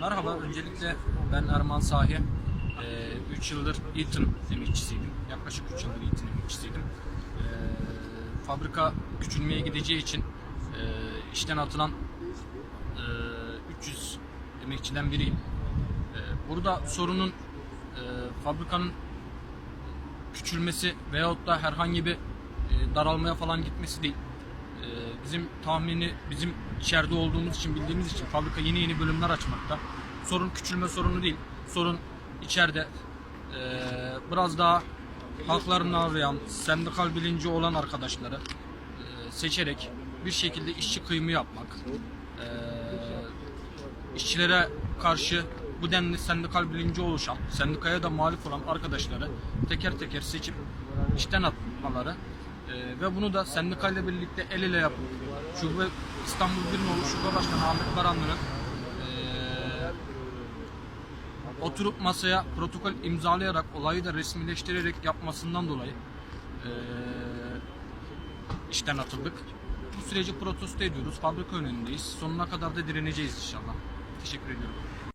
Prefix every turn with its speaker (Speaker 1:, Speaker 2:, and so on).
Speaker 1: Merhaba, öncelikle ben Erman Sahi. 3 yıldır Eaton emekçisiydim. Yaklaşık 3 yıldır Eaton emekçisiydim. Ee, fabrika küçülmeye gideceği için e, işten atılan e, 300 emekçiden biriyim. E, burada sorunun e, fabrikanın küçülmesi veyahut da herhangi bir e, daralmaya falan gitmesi değil. Bizim tahmini bizim içeride olduğumuz için bildiğimiz için fabrika yeni yeni bölümler açmakta. Sorun küçülme sorunu değil. Sorun içeride e, biraz daha haklarını arayan, sendikal bilinci olan arkadaşları e, seçerek bir şekilde işçi kıyımı yapmak. E, işçilere karşı bu denli sendikal bilinci oluşan, sendikaya da muhalif olan arkadaşları teker teker seçip işten atmaları e, ve bunu da sendikayla birlikte el ele yapıp Şube İstanbul Birnoğlu Şube Başkanı Ahmet Baranlı'nın e, oturup masaya protokol imzalayarak olayı da resmileştirerek yapmasından dolayı e, işten atıldık. Bu süreci protesto ediyoruz. Fabrika önündeyiz. Sonuna kadar da direneceğiz inşallah. Teşekkür ediyorum.